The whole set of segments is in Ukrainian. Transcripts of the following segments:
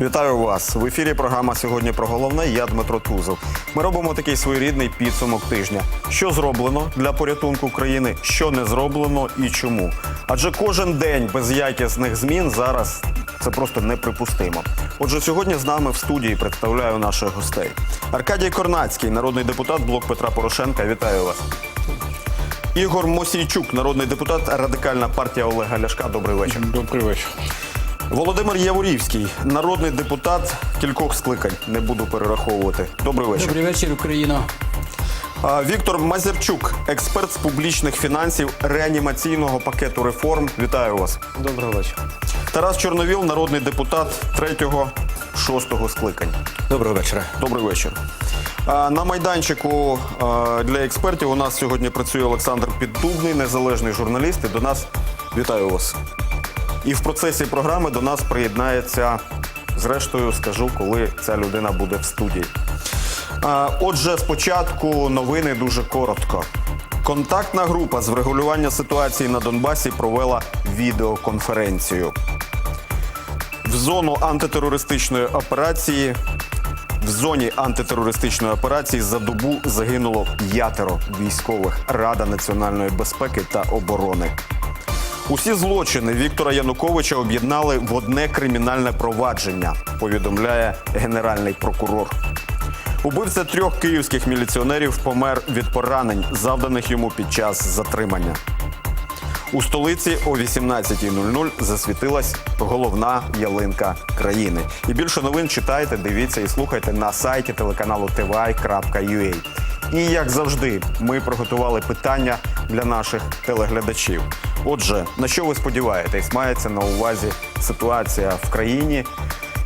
Вітаю вас в ефірі. Програма сьогодні про головне. Я Дмитро Тузов. Ми робимо такий своєрідний підсумок тижня. Що зроблено для порятунку країни, що не зроблено і чому. Адже кожен день без якісних змін зараз це просто неприпустимо. Отже, сьогодні з нами в студії представляю наших гостей. Аркадій Корнацький, народний депутат блок Петра Порошенка. Вітаю вас. Ігор Мосійчук, народний депутат, радикальна партія Олега Ляшка. Добрий вечір. Добрий вечір. Володимир Яворівський, народний депутат кількох скликань. Не буду перераховувати. Добрий вечір. Добрий вечір, Україно. А, Віктор Мазерчук, експерт з публічних фінансів реанімаційного пакету реформ. Вітаю вас. Доброго вечора. Тарас Чорновіл, народний депутат третього, шостого скликань. Доброго вечора. Добрий вечір. На майданчику для експертів у нас сьогодні працює Олександр Піддубний, незалежний журналіст. І до нас вітаю вас. І в процесі програми до нас приєднається, зрештою, скажу, коли ця людина буде в студії. Отже, спочатку новини дуже коротко. Контактна група з врегулювання ситуації на Донбасі провела відеоконференцію. В зону антитерористичної операції в зоні антитерористичної операції за добу загинуло п'ятеро військових Рада національної безпеки та оборони. Усі злочини Віктора Януковича об'єднали в одне кримінальне провадження, повідомляє генеральний прокурор. Убивця трьох київських міліціонерів помер від поранень, завданих йому під час затримання. У столиці о 18.00 засвітилась головна ялинка країни. І більше новин читайте, дивіться і слухайте на сайті телеканалу tvi.ua. І як завжди, ми приготували питання для наших телеглядачів. Отже, на що ви сподіваєтесь? Мається на увазі ситуація в країні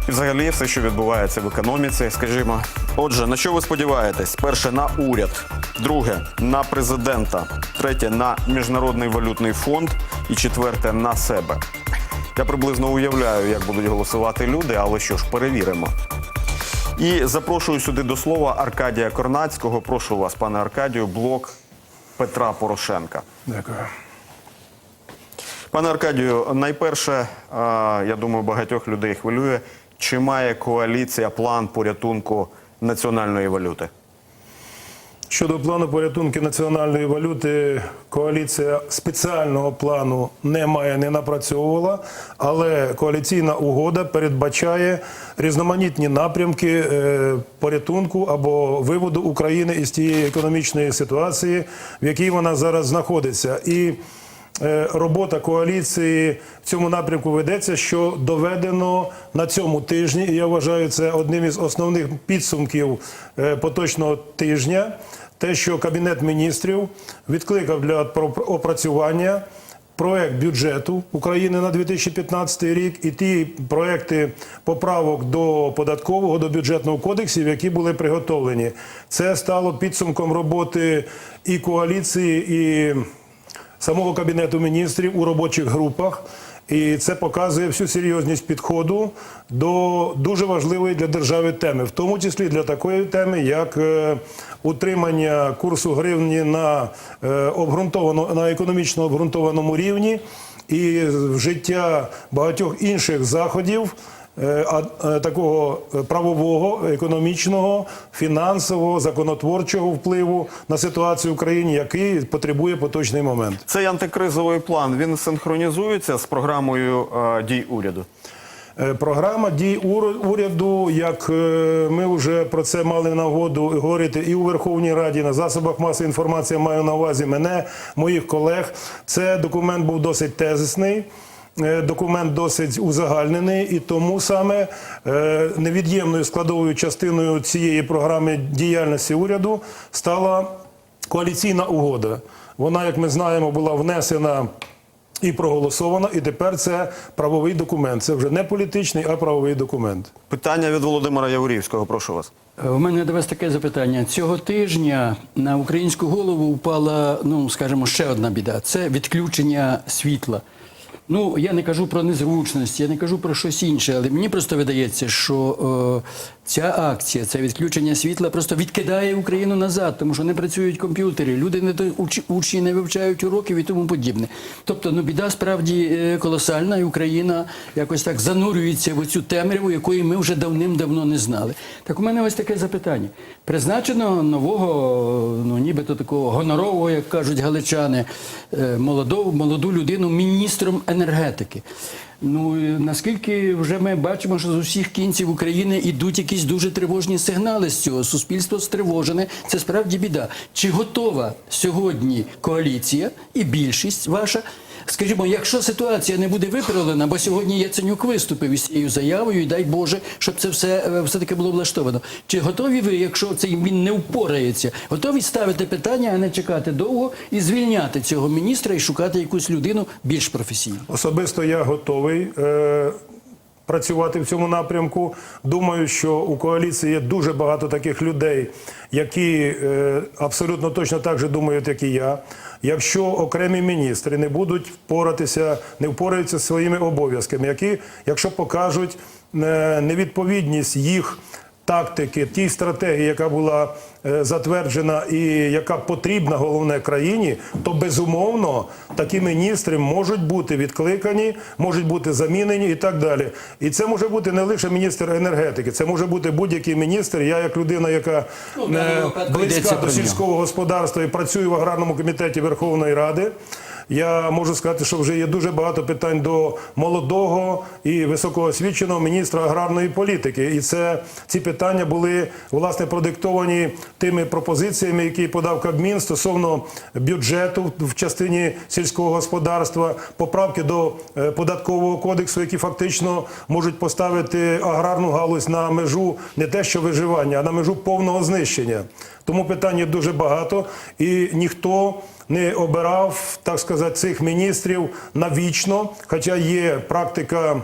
і взагалі все, що відбувається в економіці, скажімо. Отже, на що ви сподіваєтесь? Перше на уряд, друге на президента, третє на міжнародний валютний фонд і четверте на себе. Я приблизно уявляю, як будуть голосувати люди, але що ж, перевіримо. І запрошую сюди до слова Аркадія Корнацького. Прошу вас, пане Аркадію, блок Петра Порошенка. Дякую. Пане Аркадію, найперше, я думаю, багатьох людей хвилює, чи має коаліція план порятунку національної валюти? Щодо плану порятунку національної валюти, коаліція спеціального плану не має, не напрацьовувала, але коаліційна угода передбачає різноманітні напрямки е, порятунку або виводу України із тієї економічної ситуації, в якій вона зараз знаходиться. І е, робота коаліції в цьому напрямку ведеться, що доведено на цьому тижні. І я вважаю це одним із основних підсумків е, поточного тижня. Те, що Кабінет міністрів відкликав для опрацювання проект бюджету України на 2015 рік і ті проекти поправок до податкового до бюджетного кодексів, які були приготовлені. Це стало підсумком роботи і коаліції, і самого кабінету міністрів у робочих групах. І це показує всю серйозність підходу до дуже важливої для держави теми, в тому числі для такої теми, як е, утримання курсу гривні на е, обґрунтовано на економічно обґрунтованому рівні і вжиття багатьох інших заходів. е, а- е, Такого правового, економічного, фінансового, законотворчого впливу на ситуацію в країні, який потребує поточний момент. Цей антикризовий план він синхронізується з програмою дій уряду. Е, Програма дій уряду, як е, ми вже про це мали нагоду говорити і у Верховній Раді, на засобах масової інформації маю на увазі мене, моїх колег. Це документ був досить тезисний. е, Документ досить узагальнений, і тому саме невід'ємною складовою частиною цієї програми діяльності уряду стала коаліційна угода. Вона, як ми знаємо, була внесена і проголосовано, і тепер це правовий документ. Це вже не політичний, а правовий документ. Питання від Володимира Яворівського. Прошу вас. Е, У мене до вас таке запитання. Цього тижня на українську голову впала, ну скажімо, ще одна біда це відключення світла. Ну, я не кажу про незручності, я не кажу про щось інше, але мені просто видається, що е, ця акція, це відключення світла просто відкидає Україну назад, тому що не працюють комп'ютери, люди не уч- учні не вивчають уроків і тому подібне. Тобто, ну біда справді е, колосальна, і Україна якось так занурюється в цю темряву, якої ми вже давним-давно не знали. Так у мене ось таке запитання: призначено нового, ну нібито такого гонорового, як кажуть галичани, е, молоду, молоду людину міністром енергетики. Ну наскільки вже ми бачимо, що з усіх кінців України йдуть якісь дуже тривожні сигнали з цього. Суспільство стривожене. Це справді біда. Чи готова сьогодні коаліція і більшість ваша? Скажімо, якщо ситуація не буде виправлена, бо сьогодні Яценюк виступив із цією заявою, і дай Боже, щоб це все все таки було влаштовано. Чи готові ви, якщо цей він не впорається, готові ставити питання, а не чекати довго і звільняти цього міністра і шукати якусь людину більш професійну? Особисто я готовий е, працювати в цьому напрямку. Думаю, що у коаліції є дуже багато таких людей, які е, абсолютно точно так же думають, як і я. Якщо окремі міністри не будуть впоратися, не впораються зі своїми обов'язками, які, якщо покажуть е, невідповідність їх тактики, тій стратегії, яка була е, затверджена і яка потрібна головне країні, то безумовно такі міністри можуть бути відкликані, можуть бути замінені і так далі. І це може бути не лише міністр енергетики, це може бути будь-який міністр. Я, як людина, яка Ну, е, близька до сільського господарства і працюю в аграрному комітеті Верховної Ради. Я можу сказати, що вже є дуже багато питань до молодого і високоосвіченого міністра аграрної політики. І це ці питання були власне продиктовані тими пропозиціями, які подав Кабмін стосовно бюджету в частині сільського господарства, поправки до е, податкового кодексу, які фактично можуть поставити аграрну галузь на межу не те, що виживання, а на межу повного знищення. Тому питань дуже багато, і ніхто не обирав, так сказати, цих міністрів навічно, хоча є практика.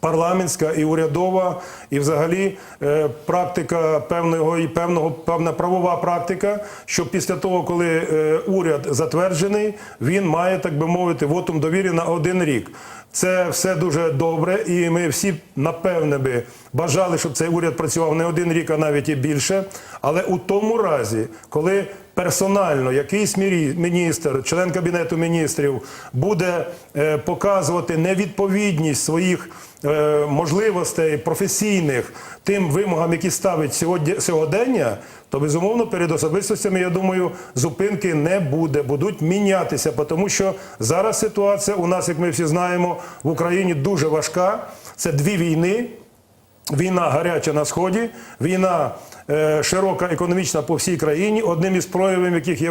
Парламентська і урядова, і взагалі е, практика певного і певного певна правова практика, що після того, коли е, уряд затверджений, він має, так би мовити, вотум довіри на один рік. Це все дуже добре, і ми всі напевне би бажали, щоб цей уряд працював не один рік, а навіть і більше. Але у тому разі, коли персонально якийсь міністр, член кабінету міністрів буде е, показувати невідповідність своїх е, можливостей професійних тим вимогам, які ставить сьогодні сьогодення, то безумовно перед особистостями, я думаю, зупинки не буде, будуть мінятися, тому що зараз ситуація у нас, як ми всі знаємо, в Україні дуже важка. Це дві війни. Війна гаряча на сході, війна широка економічна по всій країні. Одним із проявів, яких є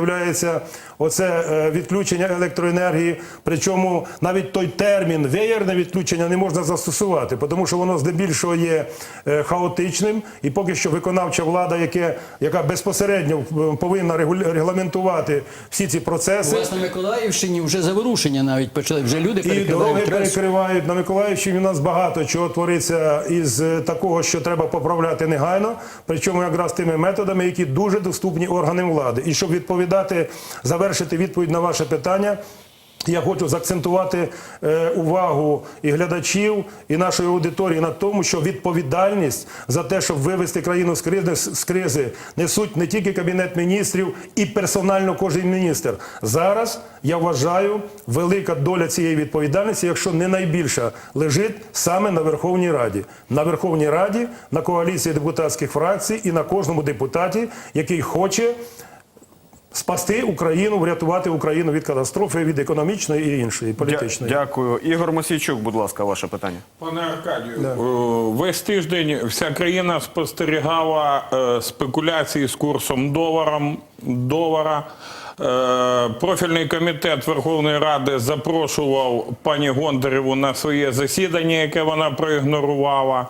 оце е, відключення електроенергії. Причому навіть той термін веєрне відключення не можна застосувати, тому що воно здебільшого є е, хаотичним, і поки що виконавча влада, яке, яка безпосередньо е, повинна регламентувати всі ці У процеси. вас на Миколаївщині вже заворушення навіть почали. Вже люди І дороги перекривають трасу. перекривають на Миколаївщині. У нас багато чого твориться із е, такого, що треба поправляти негайно. Причому якраз тими методами, які дуже доступні органам влади. І щоб відповідати, завершити відповідь на ваше питання. Я хочу заакцентувати е, увагу і глядачів, і нашої аудиторії на тому, що відповідальність за те, щоб вивести країну з кризи, з кризи, несуть не тільки кабінет міністрів і персонально кожен міністр. Зараз я вважаю, велика доля цієї відповідальності, якщо не найбільша, лежить саме на Верховній Раді. На Верховній Раді, на коаліції депутатських фракцій і на кожному депутаті, який хоче спасти Україну, врятувати Україну від катастрофи, від економічної і іншої, політичної. Дякую. Ігор Мосійчук, будь ласка, ваше питання. Пане Аркадію, е, весь тиждень вся країна спостерігала е, спекуляції з курсом доларом, долара. Е, Профільний комітет Верховної Ради запрошував пані Гонтареву на своє засідання, яке вона проігнорувала.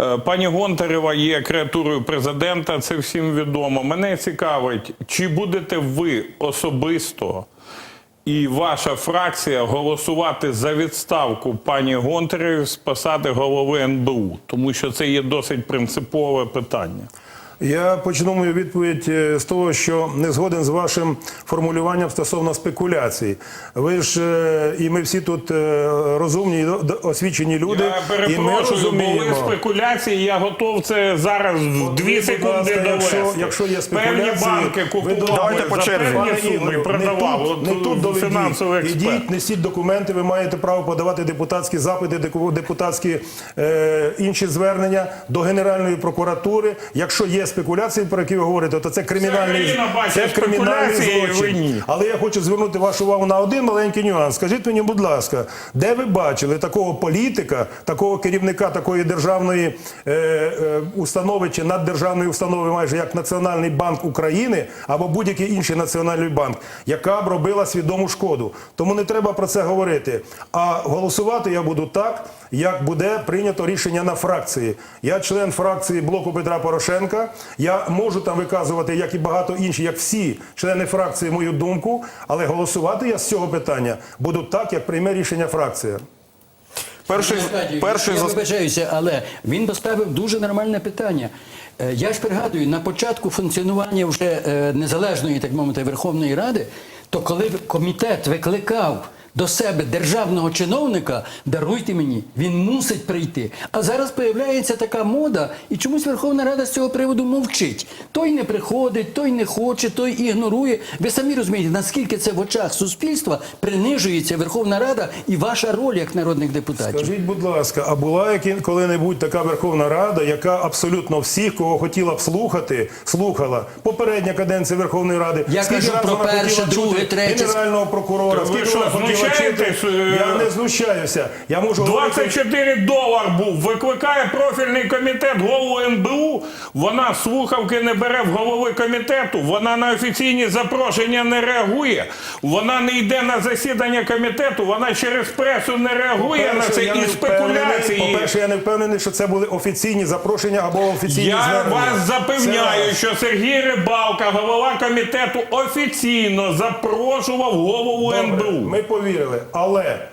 Е, Пані Гонтарева є креатурою президента, це всім відомо. Мене цікавить, чи будете ви особисто і ваша фракція голосувати за відставку пані Гонтаревої з посади голови НБУ, тому що це є досить принципове питання. Я почну мою відповідь е, з того, що не згоден з вашим формулюванням стосовно спекуляцій. Ви ж е, і ми всі тут е, розумні, освічені люди, Я і ми були спекуляції, я готов це зараз в дві секунди довести. якщо- якщо є спекуляції, Певні банки купували по черзі. певні суми, продавав. Не тут, тут фінансовий експерт. Ідіть, несіть документи, ви маєте право подавати депутатські запити, депутатські е, інші звернення до Генеральної прокуратури. Якщо є спекуляції, про які ви говорите, то це кримінальний, це кримінальний злочин. Але я хочу звернути вашу увагу на один маленький нюанс. Скажіть мені, будь ласка, де ви бачили такого політика, такого керівника такої державної е, е, установи чи наддержавної установи, майже як Національний банк України або будь-який інший національний банк, яка б робила свідому шкоду? Тому не треба про це говорити. А голосувати я буду так, як буде прийнято рішення на фракції. Я член фракції блоку Петра Порошенка. Я можу там виказувати, як і багато інші, як всі члени фракції, мою думку, але голосувати я з цього питання буду так, як прийме рішення фракція. Перший, Аркадій, перший я, я вибачаюся, але він поставив дуже нормальне питання. Е, Я ж пригадую, на початку функціонування вже е, незалежної, так мовити, Верховної Ради, то коли комітет викликав до себе державного чиновника, даруйте мені, він мусить прийти. А зараз появляється така мода, і чомусь Верховна Рада з цього приводу мовчить. Той не приходить, той не хоче, той ігнорує. Ви самі розумієте, наскільки це в очах суспільства принижується Верховна Рада і ваша роль як народних депутатів. Скажіть, будь ласка, а була коли-небудь така Верховна Рада, яка абсолютно всіх, кого хотіла б слухати, слухала? Попередня каденція Верховної Ради. Я Скільки кажу про перше, друге, третє. Генерального прокурора. Скільки вона хотіла знущаєтесь, е, Я не знущаюся. Я можу говорити... 24 долар був. Викликає профільний комітет голову НБУ. Вона слухавки не бере в голови комітету. Вона на офіційні запрошення не реагує. Вона не йде на засідання комітету. Вона через пресу не реагує на це і спекуляції. По-перше, я не впевнений, що це були офіційні запрошення або офіційні Я звернення. вас запевняю, Це що Сергій Рибалка, голова комітету, офіційно запрошував голову Добре, НБУ. Ми повірили. Але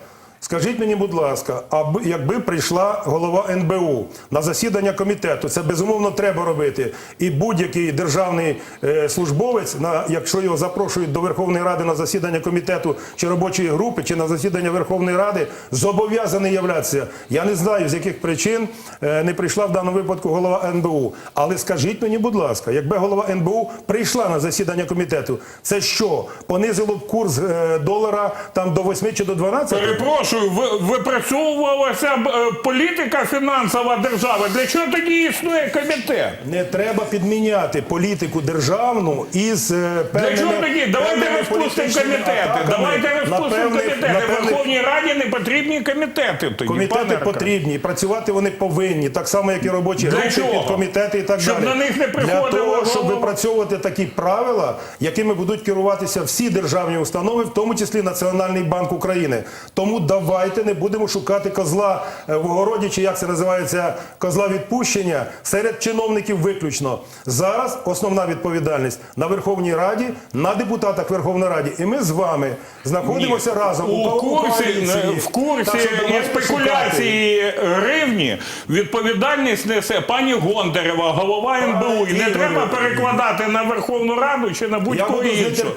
скажіть мені, будь ласка, аби якби прийшла голова НБУ на засідання комітету, це безумовно треба робити. І будь-який державний е, службовець, на якщо його запрошують до Верховної Ради на засідання комітету чи робочої групи, чи на засідання Верховної Ради, зобов'язаний являтися. Я не знаю, з яких причин е, не прийшла в даному випадку голова НБУ. Але скажіть мені, будь ласка, якби голова НБУ прийшла на засідання комітету, це що понизило б курс е, долара там до 8 чи до 12? Перепрошую, випрацьовувалася е, політика фінансова держави. Для чого тоді існує комітет? Не треба підміняти політику державну із е, Для чого тоді? Давайте певними розпустимо комітети. Давайте розпустимо певних- комітети. певних- Верховній Раді не потрібні комітети. Тоді, Комітети пане Аркадій. потрібні, працювати вони повинні, так само, як і робочі Для групи, чого? підкомітети і так Щоб далі. на них не Для приходили того, щоб випрацьовувати такі правила, якими будуть керуватися всі державні установи, в тому числі Національний банк України. Тому давайте не будемо шукати козла е, в огороді, чи як це називається, козла відпущення серед чиновників виключно. Зараз основна відповідальність на Верховній Раді, на депутатах Верховної Раді. І ми з вами знаходимося разом У ко- курсі, коаліції. в курсі Так і спекуляції гривні відповідальність несе пані Гондарева, голова НБУ. І не треба перекладати на Верховну Раду чи на будь-кого іншого.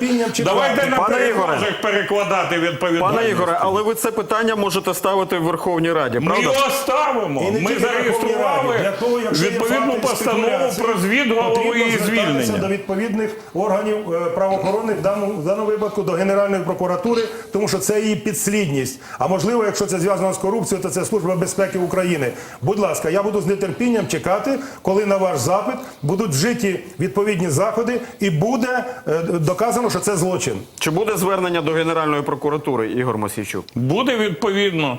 Давайте на перехожих перекладати відповідальність. Пане Ігоре, але ви це питання можете ставити в Верховній Раді, Ми правда? його ставимо. І Ми зареєстрували Раді. Для того, якщо відповідну постанову про звіт голови і звільнення. до відповідних органів е, правоохоронних, в даному, в даному випадку до Генеральної прокуратури, тому що це її підслідність. А можливо, якщо це зв'язано з корупцією, то це Служба безпеки України. Будь ласка, я буду з нетерпінням чекати, коли на ваш запит будуть вжиті відповідні заходи і буде е, доказано, що це злочин. Чи буде звернення до Генеральної прокуратури, Ігор Мосійчук? Буде відповідно.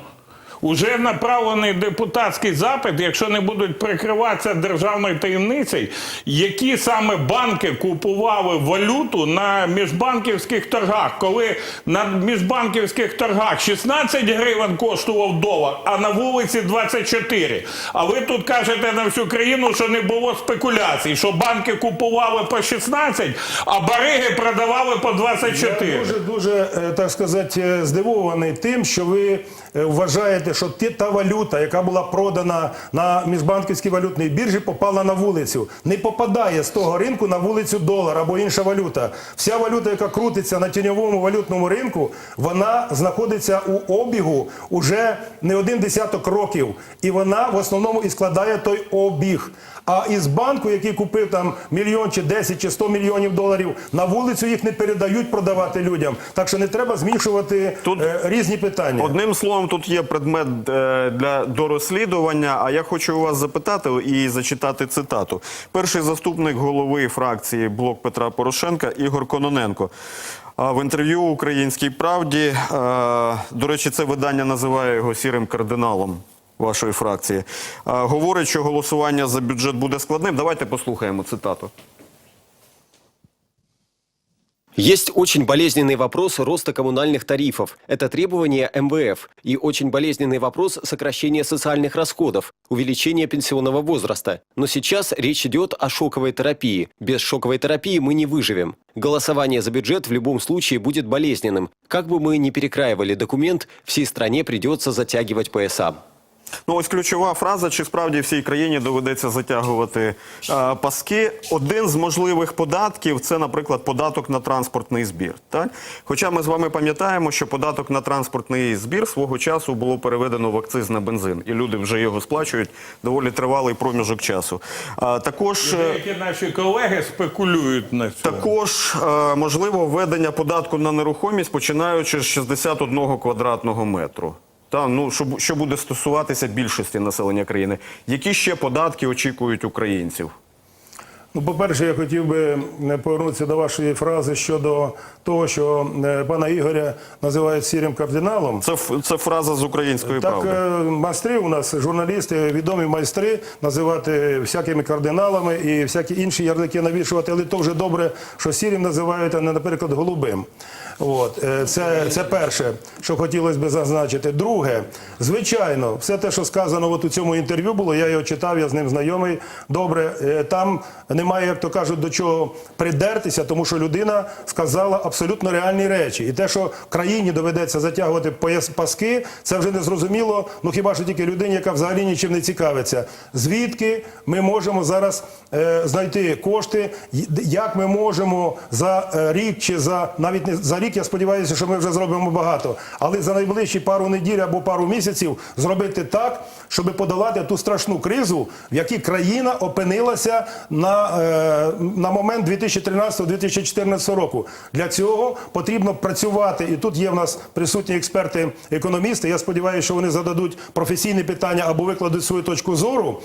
Уже направлений депутатський запит, якщо не будуть прикриватися державною таємницею, які саме банки купували валюту на міжбанківських торгах, коли на міжбанківських торгах 16 гривень коштував долар, а на вулиці 24. А ви тут кажете на всю країну, що не було спекуляцій, що банки купували по 16, а бариги продавали по 24. Я дуже дуже е, так сказати е, здивований тим, що ви вважаєте, що та валюта, яка була продана на міжбанківській валютній біржі, попала на вулицю. Не попадає з того ринку на вулицю долар або інша валюта. Вся валюта, яка крутиться на тіньовому валютному ринку, вона знаходиться у обігу уже не один десяток років. І вона в основному і складає той обіг. А із банку, який купив там мільйон чи 10 чи 100 мільйонів доларів, на вулицю їх не передають продавати людям. Так що не треба змішувати Тут е, різні питання. Одним словом, тут є предмет е, для дорозслідування. А я хочу у вас запитати і зачитати цитату. Перший заступник голови фракції Блок Петра Порошенка Ігор Кононенко. В інтерв'ю Українській правді, е, до речі, це видання називає його сірим кардиналом вашої фракції. Е, Говорить, що голосування за бюджет буде складним. Давайте послухаємо цитату. Есть очень болезненный вопрос роста коммунальных тарифов. Это требование МВФ. И очень болезненный вопрос сокращения социальных расходов, увеличения пенсионного возраста. Но сейчас речь идет о шоковой терапии. Без шоковой терапии мы не выживем. Голосование за бюджет в любом случае будет болезненным. Как бы мы ни перекраивали документ, всей стране придется затягивать пояса. Ну, ось ключова фраза, чи справді всій країні доведеться затягувати е, паски. Один з можливих податків це, наприклад, податок на транспортний збір. Так? Хоча ми з вами пам'ятаємо, що податок на транспортний збір свого часу було переведено в акциз на бензин, і люди вже його сплачують доволі тривалий проміжок часу. А, також е, Деякі наші колеги спекулюють на цьому. також е, можливо введення податку на нерухомість, починаючи з 61 квадратного метру. Та ну що, що буде стосуватися більшості населення країни. Які ще податки очікують українців? Ну, по-перше, я хотів би е, повернутися до вашої фрази щодо того, що е, пана Ігоря називають сірим кардиналом. Це це фраза з української Так, правди. е, майстри у нас, журналісти, відомі майстри, називати всякими кардиналами і всякі інші ярлики навішувати, але то вже добре, що сірим називають, а не, наприклад, голубим. От, е, це, це перше, що хотілося б зазначити. Друге, звичайно, все те, що сказано от у цьому інтерв'ю було, я його читав, я з ним знайомий. Добре, е, там немає, як то кажуть, до чого придертися, тому що людина сказала абсолютно реальні речі. І те, що країні доведеться затягувати паски, це вже не зрозуміло. Ну хіба що тільки людині, яка взагалі нічим не цікавиться. Звідки ми можемо зараз е, знайти кошти? Як ми можемо за е, рік чи за навіть не за рік, я сподіваюся, що ми вже зробимо багато, але за найближчі пару неділь або пару місяців зробити так, щоб подолати ту страшну кризу, в якій країна опинилася на, е, на момент 2013-2014 року. Для цього потрібно працювати. І тут є в нас присутні експерти-економісти. Я сподіваюся, що вони зададуть професійні питання або викладуть свою точку зору.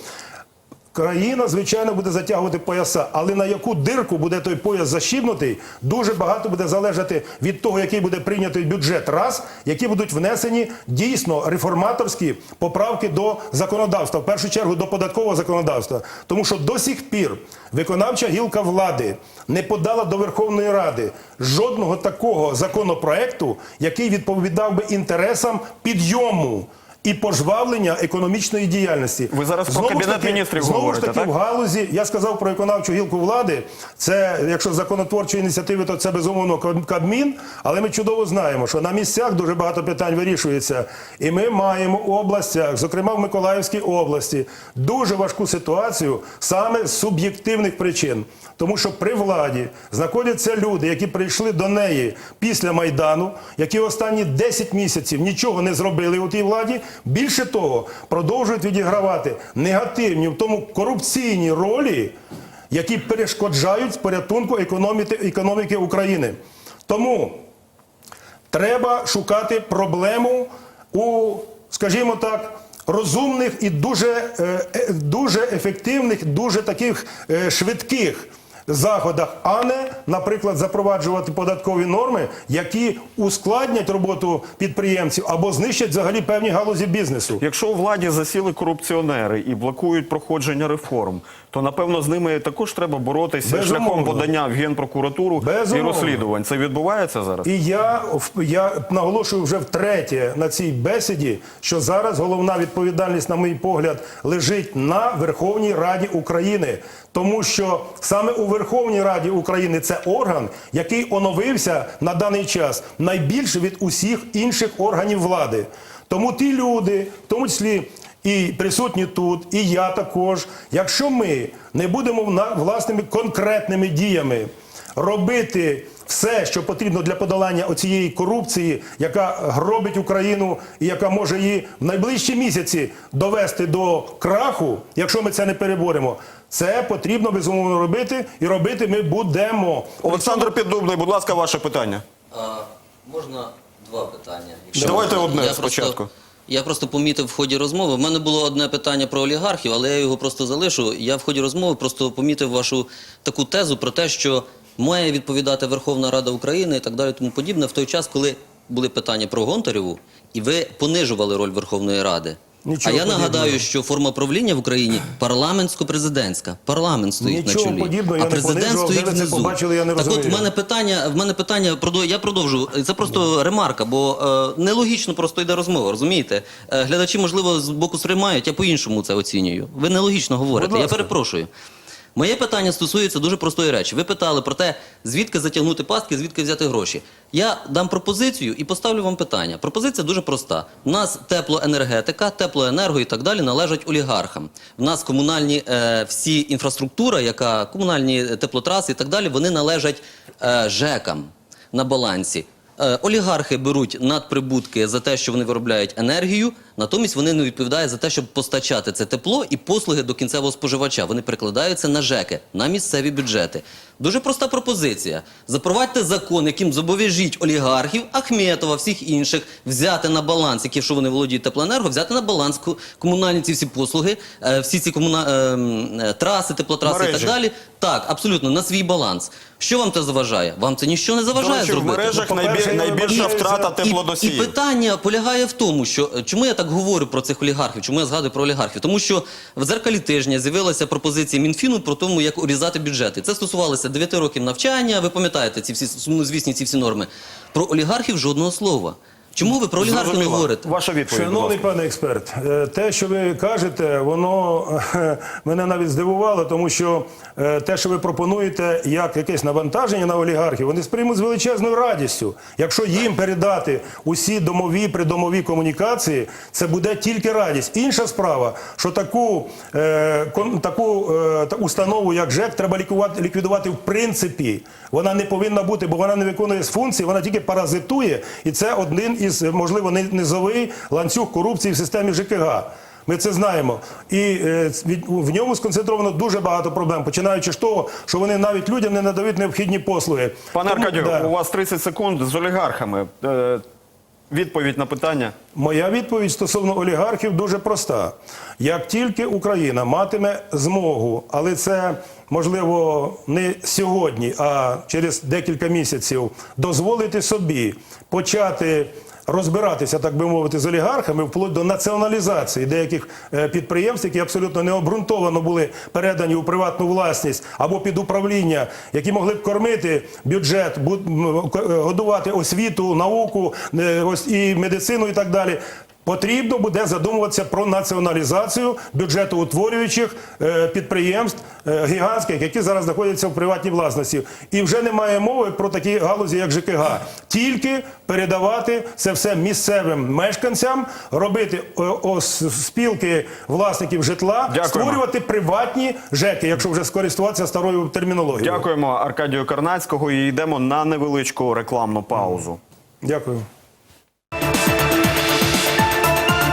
Країна, звичайно, буде затягувати пояса, але на яку дирку буде той пояс защібнутий, дуже багато буде залежати від того, який буде прийнятий бюджет, раз, які будуть внесені дійсно реформаторські поправки до законодавства, в першу чергу до податкового законодавства. Тому що до сих пір виконавча гілка влади не подала до Верховної Ради жодного такого законопроекту, який відповідав би інтересам підйому. І пожвавлення економічної діяльності Ви зараз про Знову Кабінет таки- Міністрів знову говорите, ж таки, так? в галузі, я сказав про виконавчу гілку влади. Це, якщо з законотворчої ініціативи, то це безумовно Каб- Кабмін. Але ми чудово знаємо, що на місцях дуже багато питань вирішується. І ми маємо у областях, зокрема в Миколаївській області, дуже важку ситуацію саме з суб'єктивних причин. Тому що при владі знаходяться люди, які прийшли до неї після Майдану, які останні 10 місяців нічого не зробили у тій владі. Більше того, продовжують відігравати негативні, в тому корупційні ролі, які перешкоджають порятунку економіки, України. Тому треба шукати проблему у, скажімо так, розумних і дуже, е, е, дуже ефективних, дуже таких е, швидких. Заходах, а не, наприклад, запроваджувати податкові норми, які ускладнять роботу підприємців або знищать взагалі певні галузі бізнесу. Якщо у владі засіли корупціонери і блокують проходження реформ, то напевно з ними також треба боротися Безумовно. шляхом подання в генпрокуратуру Безумовно. і розслідувань. Це відбувається зараз? І я, я наголошую вже втретє на цій бесіді, що зараз головна відповідальність, на мій погляд, лежить на Верховній Раді України. Тому що саме у Верховній Раді України це орган, який оновився на даний час найбільше від усіх інших органів влади. Тому ті люди, в тому числі і присутні тут, і я також, якщо ми не будемо власними конкретними діями робити все, що потрібно для подолання оцієї корупції, яка гробить Україну і яка може її в найближчі місяці довести до краху, якщо ми це не переборемо, це потрібно безумовно робити, і робити ми будемо. Олександр Піддубний, будь ласка, ваше питання. А, можна два питання? Давайте можна. одне спочатку. Просто, я просто помітив в ході розмови. В мене було одне питання про олігархів, але я його просто залишу. Я в ході розмови просто помітив вашу таку тезу про те, що має відповідати Верховна Рада України і так далі, тому подібне, в той час, коли були питання про Гонтареву, і ви понижували роль Верховної Ради. Нічого а я подібного. нагадаю, що форма правління в Україні парламентсько-президентська. Парламент стоїть Нічого на чолі. подібного я а не президент понижував. стоїть Де ви це внизу. побачили, я не так от, розумію. в мене питання, в мене питання я продовжу. Це просто ремарка, бо е, нелогічно просто йде розмова. Розумієте? Е, глядачі, можливо, з боку сприймають, я по-іншому це оцінюю. Ви нелогічно говорите. Я ласка. перепрошую. Моє питання стосується дуже простої речі. Ви питали про те, звідки затягнути пастки, звідки взяти гроші. Я дам пропозицію і поставлю вам питання. Пропозиція дуже проста. У нас теплоенергетика, теплоенерго і так далі належать олігархам. В нас комунальні е, всі інфраструктура, яка комунальні теплотраси і так далі, вони належать е, ЖЕКам на балансі. Е, Олігархи беруть надприбутки за те, що вони виробляють енергію, натомість вони не відповідають за те, щоб постачати це тепло і послуги до кінцевого споживача. Вони перекладаються на ЖЕКи, на місцеві бюджети. Дуже проста пропозиція. Запровадьте закон, яким зобов'яжіть олігархів, Ахметова, всіх інших взяти на баланс, які що вони володіють теплоенерго, взяти на баланс комунальні ці всі послуги, е, всі ці комуна... е, е, траси, теплотраси і так далі. Так, абсолютно на свій баланс. Що вам це заважає? Вам це нічого не До заважає речі, в мережах Ну, найбільша вибачаюся. втрата І, і теплоносіїв. питання полягає в тому, що чому я так говорю про цих олігархів, чому я згадую про олігархів? Тому що в дзеркалі тижня з'явилася пропозиція Мінфіну про тому, як урізати бюджети. Це стосувалося 9 років навчання. Ви пам'ятаєте ці всі сумнозвісні ці всі норми. Про олігархів жодного слова. Чому ви про олігархів не Зрозуміло. говорите? Ваша відповідь, будь Шановний ласка. пане експерт, е, те, що ви кажете, воно е, мене навіть здивувало, тому що е, те, що ви пропонуєте як якесь навантаження на олігархів, вони сприймуть з величезною радістю. Якщо їм передати усі домові придомові комунікації, це буде тільки радість. Інша справа, що таку, е, кон- таку е, та- установу, як ЖЕК, треба лікувати, ліквідувати в принципі. Вона не повинна бути, бо вона не виконує функції, вона тільки паразитує, і це один із можливо ни- низовий ланцюг корупції в системі ЖКГ. Ми це знаємо, і е, в ньому сконцентровано дуже багато проблем, починаючи з того, що вони навіть людям не надають необхідні послуги. Пане Тому, Аркадію, да. у вас 30 секунд з олігархами. Е, Відповідь на питання. Моя відповідь стосовно олігархів дуже проста. Як тільки Україна матиме змогу, але це можливо не сьогодні, а через декілька місяців, дозволити собі почати. Розбиратися, так би мовити, з олігархами вплоть до націоналізації деяких е, підприємств, які абсолютно необґрунтовано були передані у приватну власність або під управління, які могли б кормити бюджет, е, годувати освіту, науку, е, ось і медицину, і так далі. Потрібно буде задумуватися про націоналізацію бюджетоутворюючих е, підприємств е, гігантських, які зараз знаходяться в приватній власності. І вже немає мови про такі галузі, як ЖКГ. Тільки передавати це все місцевим мешканцям, робити е, спілки власників житла, Дякуємо. створювати приватні ЖЕКи, якщо вже скористуватися старою термінологією. Дякуємо Аркадію Карнацького і йдемо на невеличку рекламну паузу. Дякую.